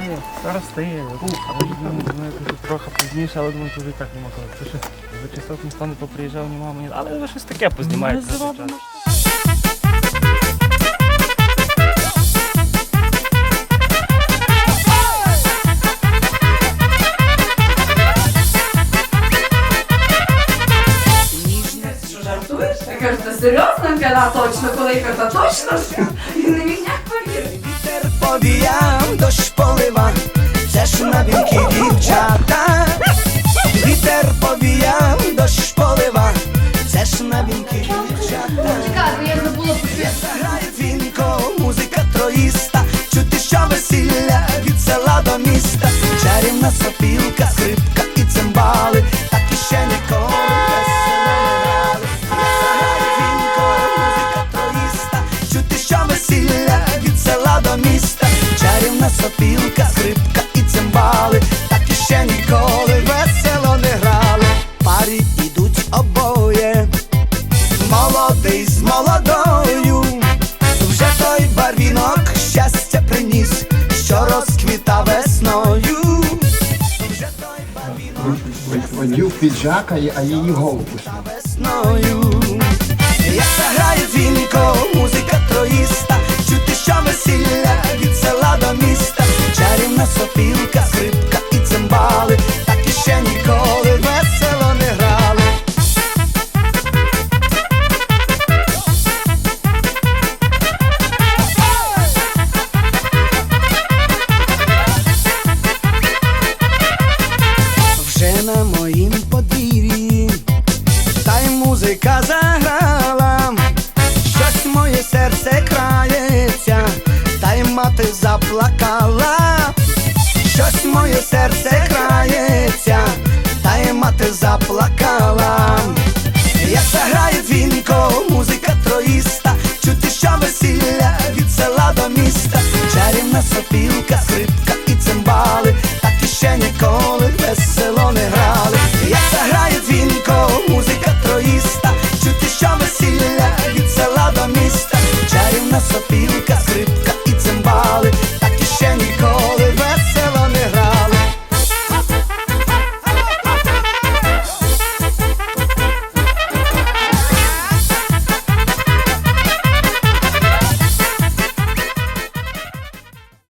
ж думаю, думаю, трохи пізніше, але думаю, вже так нема коли. Це ще за часов ніхто не поприїжджав, ні мама. Але ви щось таке познімаєте. Ми. Що жартуєш? Я кажу, ти серйозно? Када точно, коли я «Та точно? Він не міг ніяк повірити. Дощ полива, це ж новинки дівчата. Вітер повіяв, дощ полива, це ж новинки дівчата. Чекай, я забула. Грає дзвінко, музика троїста, чути, що весілля від села до міста. Чарівна сопілка, сопілка, скрипка і цимбали, так і ще ніколи весело не грали. Парі ідуть обоє молодий з молодою, вже той барвінок щастя приніс, що розквіта весною. Вже той піджака, а її голову весною. Як заграє серце крається, та й мати заплакала. Як заграє дзвінко, музика троїста, чути, що весілля від села до міста, чарівна сопілка, скрипка і цимбали, так і ще ніколи весело не грали. Як заграє дзвінко, музика троїста, чути, що весілля від села до міста, чарівна сопілка.